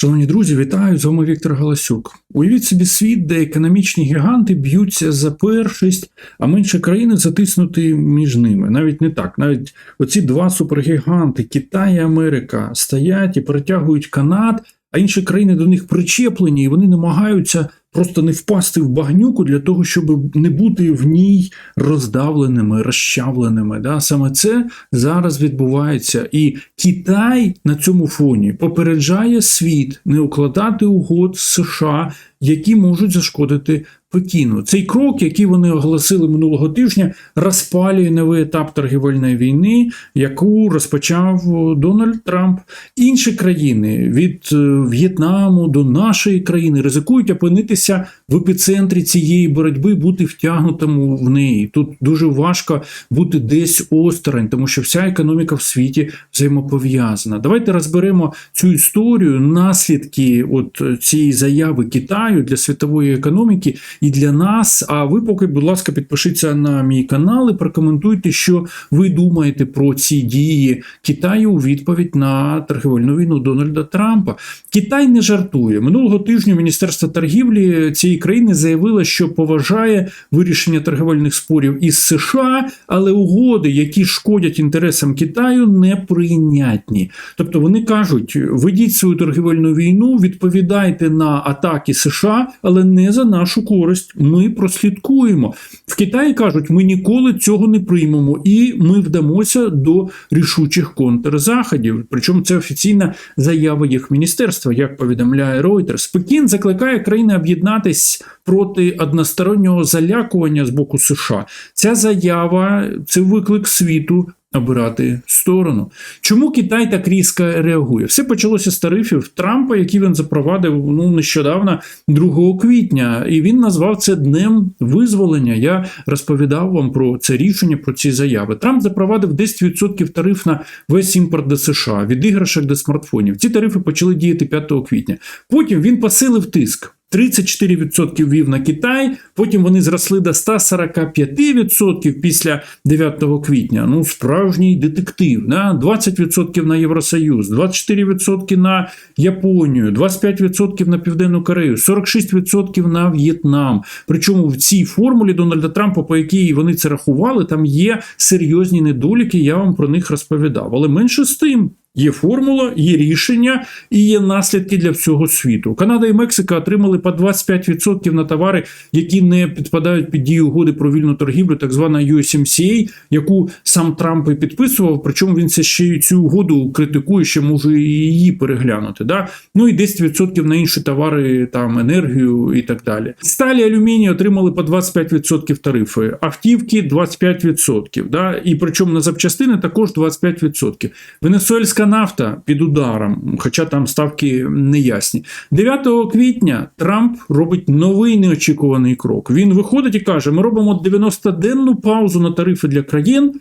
Шановні друзі, вітаю! З вами Віктор Галасюк. Уявіть собі світ, де економічні гіганти б'ються за першість, а менше країни затиснути між ними. Навіть не так. Навіть оці два супергіганти Китай і Америка стоять і перетягують канат, а інші країни до них причеплені, і вони намагаються просто не впасти в багнюку для того, щоб не бути в ній роздавленими, розчавленими. Да? Саме це зараз відбувається. І Китай на цьому фоні попереджає світ не укладати угод з США, які можуть зашкодити Пекіну. Цей крок, який вони оголосили минулого тижня, розпалює новий етап торгівельної війни, яку розпочав Дональд Трамп. Інші країни від е, В'єтнаму до нашої країни ризикують опинитися в епіцентрі цієї боротьби, бути втягнутому в неї. Тут дуже важко бути десь осторонь, тому що вся економіка в світі взаємопов'язана. Давайте розберемо цю історію, наслідки от цієї заяви Китаю для світової економіки і для нас. А ви поки, будь ласка, підпишіться на мій канал і прокоментуйте, що ви думаєте про ці дії Китаю у відповідь на торгівельну війну Дональда Трампа. Китай не жартує минулого тижня. Міністерство торгівлі цієї країни заявило, що поважає вирішення торгівельних спорів із США, але угоди, які шкодять інтересам Китаю, неприйнятні. Тобто вони кажуть: ведіть свою торгівельну війну, відповідайте на атаки США, але не за нашу користь. Ми прослідкуємо в Китаї. кажуть, ми ніколи цього не приймемо, і ми вдамося до рішучих контрзаходів. Причому це офіційна заява їх міністерства, як повідомляє Reuters. Пекін закликає країни об'єднатись проти одностороннього залякування з боку США. Ця заява це виклик світу. Обирати сторону. Чому Китай так різко реагує? Все почалося з тарифів Трампа, які він запровадив ну нещодавно 2 квітня, і він назвав це днем визволення. Я розповідав вам про це рішення, про ці заяви. Трамп запровадив 10% тариф на весь імпорт до США від іграшок до смартфонів. Ці тарифи почали діяти 5 квітня. Потім він посилив тиск. 34% вів на Китай, потім вони зросли до 145% після 9 квітня. Ну, справжній детектив. Да? 20% на Євросоюз, 24% на Японію, 25% на Південну Корею, 46% на В'єтнам. Причому в цій формулі Дональда Трампа, по якій вони це рахували, там є серйозні недоліки. Я вам про них розповідав. Але менше з тим. Є формула, є рішення і є наслідки для всього світу. Канада і Мексика отримали по 25% на товари, які не підпадають під дію угоди про вільну торгівлю, так звана USMCA, яку сам Трамп і підписував. Причому він це ще й цю угоду критикує, ще може і її переглянути. Да? Ну і 10% на інші товари, там енергію і так далі. Сталі алюміній отримали по 25% тарифи, автівки 25%. Да? І причому на запчастини також 25%. Венесуельська нафта під ударом, хоча там ставки неясні. 9 квітня Трамп робить новий неочікуваний крок. Він виходить і каже: ми робимо 90-денну паузу на тарифи для країн,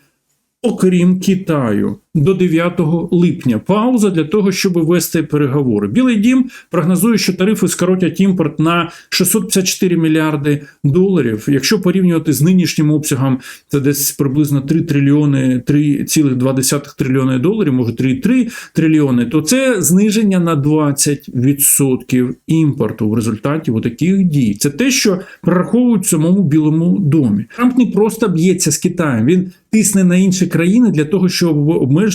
окрім Китаю. До 9 липня пауза для того, щоб вести переговори. Білий дім прогнозує, що тарифи скоротять імпорт на 654 мільярди доларів. Якщо порівнювати з нинішнім обсягом, це десь приблизно 3 трильйони, 3,2 трильйони доларів, може 3,3 трильйони, то це зниження на 20% імпорту в результаті таких дій. Це те, що прораховують в самому Білому домі. Трамп не просто б'ється з Китаєм, він тисне на інші країни для того, щоб обмежити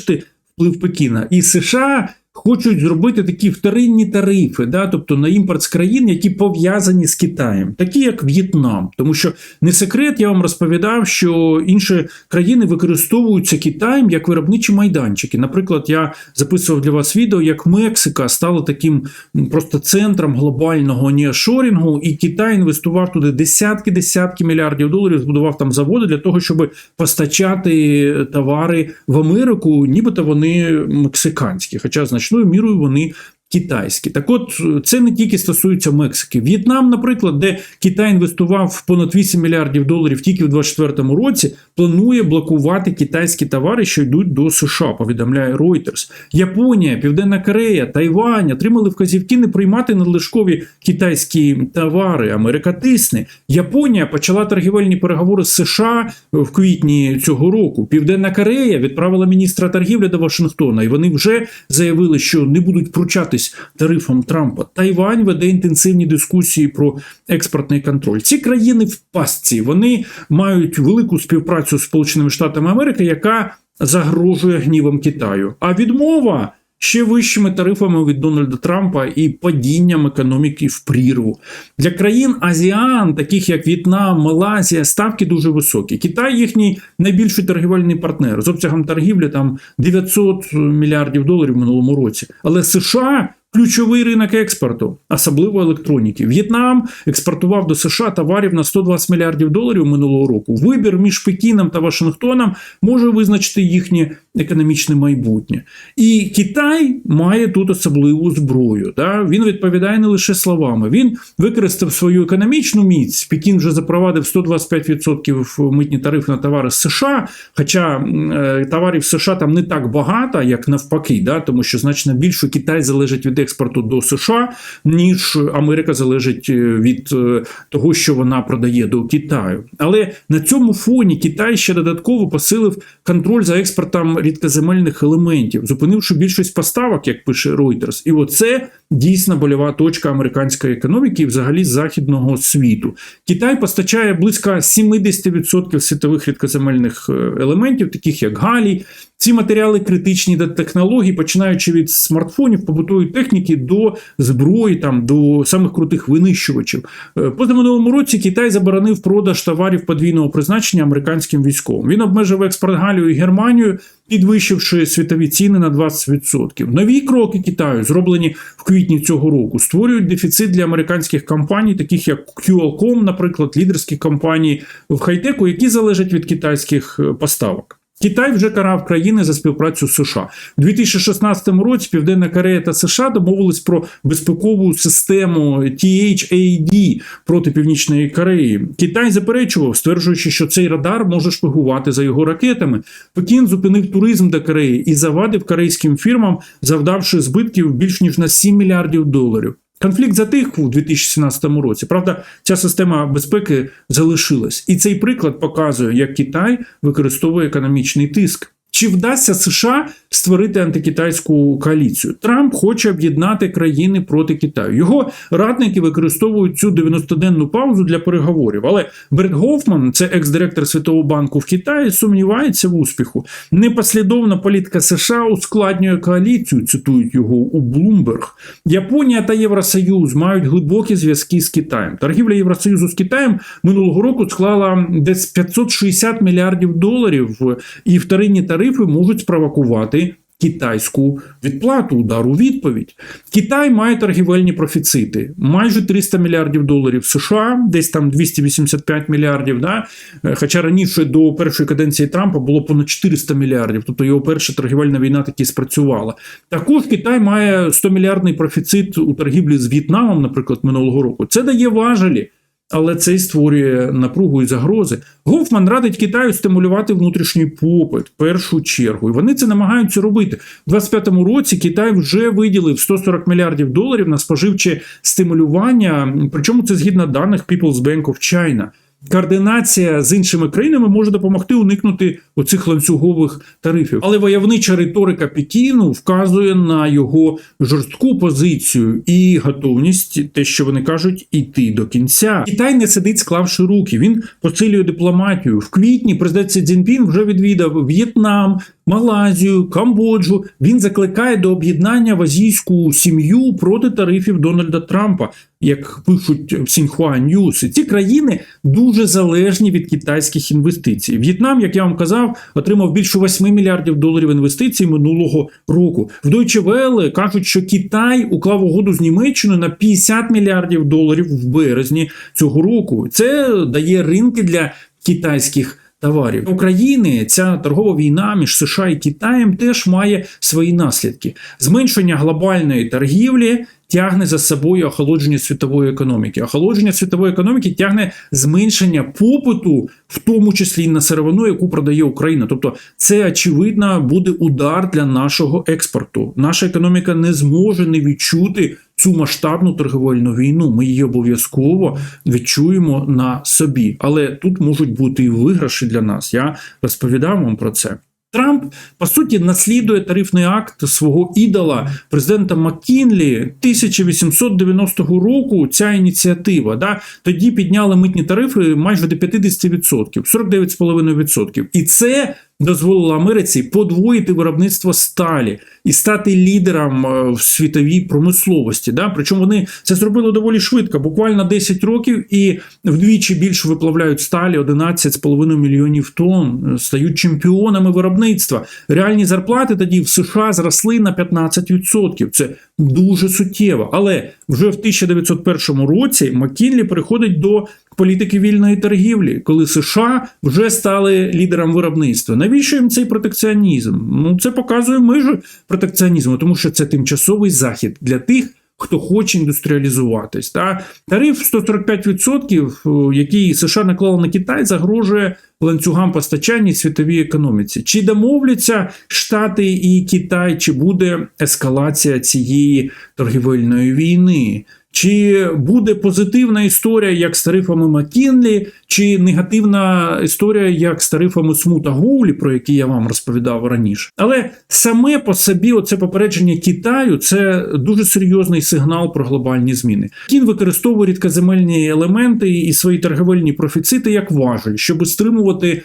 вплив Пекіна. І США хочуть зробити такі вторинні тарифи, да, тобто на імпорт з країн, які пов'язані з Китаєм, такі як В'єтнам. Тому що не секрет, я вам розповідав, що інші країни використовуються Китаєм як виробничі майданчики. Наприклад, я записував для вас відео, як Мексика стала таким просто центром глобального неошорінгу, і Китай інвестував туди десятки-десятки мільярдів доларів, збудував там заводи для того, щоб постачати товари в Америку, нібито вони мексиканські. Хоча значною мірою вони китайські. Так от це не тільки стосується Мексики. В'єтнам, наприклад, де Китай інвестував понад 8 мільярдів доларів тільки в 2024 році, планує блокувати китайські товари, що йдуть до США. Повідомляє Reuters. Японія, Південна Корея, Тайвань отримали вказівки не приймати надлишкові китайські товари. Америка тисне. Японія почала торгівельні переговори з США в квітні цього року. Південна Корея відправила міністра торгівлі до Вашингтона, і вони вже заявили, що не будуть пручатись піддаватись тарифам Трампа. Тайвань веде інтенсивні дискусії про експортний контроль. Ці країни в пастці вони мають велику співпрацю з Сполученими Штатами Америки, яка загрожує гнівом Китаю. А відмова ще вищими тарифами від Дональда Трампа і падінням економіки в прірву для країн Азіан, таких як В'єтнам, Малайзія, ставки дуже високі. Китай їхній найбільший торгівельний партнер з обсягом торгівлі там 900 мільярдів доларів в минулому році. Але США. Ключовий ринок експорту, особливо електроніки. В'єтнам експортував до США товарів на 120 мільярдів доларів минулого року. Вибір між Пекіном та Вашингтоном може визначити їхнє економічне майбутнє. І Китай має тут особливу зброю. Да? Він відповідає не лише словами. Він використав свою економічну міць. Пекін вже запровадив 125% митні тарифи на товари з США. Хоча е, товарів США там не так багато, як навпаки, да? тому що значно більше Китай залежить від експорту до США, ніж Америка залежить від е, того, що вона продає до Китаю. Але на цьому фоні Китай ще додатково посилив контроль за експортом рідкоземельних елементів, зупинивши більшість поставок, як пише Reuters. І оце дійсно больова точка американської економіки і взагалі західного світу. Китай постачає близько 70% світових рідкоземельних е, елементів, таких як галій. Ці матеріали критичні до технологій, починаючи від смартфонів, побутової техніки до зброї, там до самих крутих винищувачів. Е, Позаминулому році Китай заборонив продаж товарів подвійного призначення американським військовим. Він обмежив експорт Галію і Германію, підвищивши світові ціни на 20%. Нові кроки Китаю, зроблені в квітні цього року, створюють дефіцит для американських компаній, таких як Qualcomm, наприклад, лідерські компанії в хай-теку, які залежать від китайських е, поставок. Китай вже карав країни за співпрацю з США у 2016 році. Південна Корея та США домовились про безпекову систему THAD проти Північної Кореї. Китай заперечував, стверджуючи, що цей радар може шпигувати за його ракетами. Пекін зупинив туризм до Кореї і завадив корейським фірмам, завдавши збитків більш ніж на 7 мільярдів доларів. Конфлікт затих у 2017 році. Правда, ця система безпеки залишилась, і цей приклад показує, як Китай використовує економічний тиск. Чи вдасться США створити антикитайську коаліцію? Трамп хоче об'єднати країни проти Китаю. Його радники використовують цю 90-денну паузу для переговорів. Але Берт Гофман, це екс-директор Світового банку в Китаї, сумнівається в успіху. Непослідовна політика США ускладнює коаліцію. Цитують його у Блумберг. Японія та Євросоюз мають глибокі зв'язки з Китаєм. Торгівля Євросоюзу з Китаєм минулого року склала десь 560 мільярдів доларів, і вторинні тарифи можуть спровокувати китайську відплату, удар у відповідь. Китай має торгівельні профіцити майже 300 мільярдів доларів США, десь там 285 мільярдів. Да? Хоча раніше до першої каденції Трампа було понад 400 мільярдів, тобто його перша торгівельна війна таки спрацювала. Також Китай має 100 мільярдний профіцит у торгівлі з В'єтнамом, наприклад, минулого року. Це дає важелі. Але це й створює напругу і загрози. Гофман радить Китаю стимулювати внутрішній попит в першу чергу, і вони це намагаються робити. У 2025 році Китай вже виділив 140 мільярдів доларів на споживче стимулювання. Причому це згідно даних People's Bank of China. Координація з іншими країнами може допомогти уникнути оцих ланцюгових тарифів. Але войовнича риторика Пекіну вказує на його жорстку позицію і готовність, те, що вони кажуть, іти до кінця. Китай не сидить, склавши руки. Він посилює дипломатію. В квітні президент Сі Цзіньпін вже відвідав В'єтнам, Малайзію, Камбоджу. Він закликає до об'єднання в азійську сім'ю проти тарифів Дональда Трампа, як пишуть в Сіньхуа Ньюс. Ці країни дуже залежні від китайських інвестицій. В'єтнам, як я вам казав, отримав більше 8 мільярдів доларів інвестицій минулого року. В Deutsche Welle кажуть, що Китай уклав угоду з Німеччиною на 50 мільярдів доларів в березні цього року. Це дає ринки для китайських товарів України ця торгова війна між США і Китаєм теж має свої наслідки. Зменшення глобальної торгівлі тягне за собою охолодження світової економіки. Охолодження світової економіки тягне зменшення попиту, в тому числі на сировину, яку продає Україна. Тобто, це очевидно буде удар для нашого експорту. Наша економіка не зможе не відчути. Цю масштабну торговельну війну ми її обов'язково відчуємо на собі, але тут можуть бути і виграші для нас. Я розповідав вам про це. Трамп по суті наслідує тарифний акт свого ідола президента Маккінлі 1890 року. Ця ініціатива да тоді підняли митні тарифи майже до 50%, 49,5%. І це дозволило Америці подвоїти виробництво сталі і стати лідером е, в світовій промисловості. Да? Причому вони це зробили доволі швидко, буквально 10 років, і вдвічі більше виплавляють сталі 11,5 мільйонів тонн, е, стають чемпіонами виробництва. Реальні зарплати тоді в США зросли на 15%. Це дуже суттєво. Але вже в 1901 році Маккінлі переходить до політики вільної торгівлі, коли США вже стали лідером виробництва. Навіщо їм цей протекціонізм? Ну це показує межі протекціонізму, тому що це тимчасовий захід для тих. Хто хоче індустріалізуватись, та тариф 145%, який США наклали на Китай, загрожує ланцюгам постачання і світовій економіці. Чи домовляться Штати і Китай, чи буде ескалація цієї торгівельної війни? Чи буде позитивна історія, як з тарифами Маккінлі, чи негативна історія, як з тарифами Смута Гоулі, про які я вам розповідав раніше? Але саме по собі, оце попередження Китаю, це дуже серйозний сигнал про глобальні зміни. Кін використовує рідкоземельні елементи і свої торговельні профіцити як важель, щоб стримувати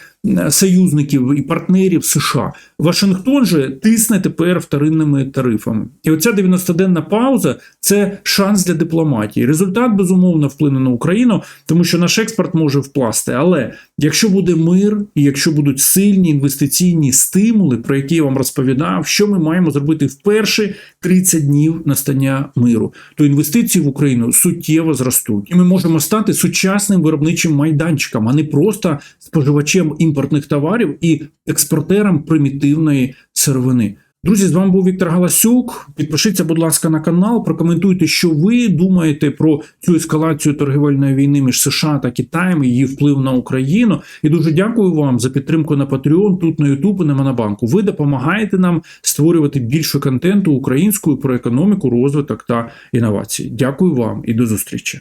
союзників і партнерів США. Вашингтон же тисне тепер вторинними тарифами. І оця 90-денна пауза це шанс для дипломатії. Результат безумовно вплине на Україну, тому що наш експорт може впасти. Але якщо буде мир, і якщо будуть сильні інвестиційні стимули, про які я вам розповідав, що ми маємо зробити в перші 30 днів настання миру, то інвестиції в Україну суттєво зростуть, і ми можемо стати сучасним виробничим майданчиком, а не просто споживачем імпортних товарів і експортером примітивної сировини. Друзі, з вами був Віктор Галасюк. Підпишіться, будь ласка, на канал, прокоментуйте, що ви думаєте про цю ескалацію торгівельної війни між США та Китаєм, її вплив на Україну. І дуже дякую вам за підтримку на Patreon, тут на YouTube і на Монобанку. Ви допомагаєте нам створювати більше контенту українською про економіку, розвиток та інновації. Дякую вам і до зустрічі.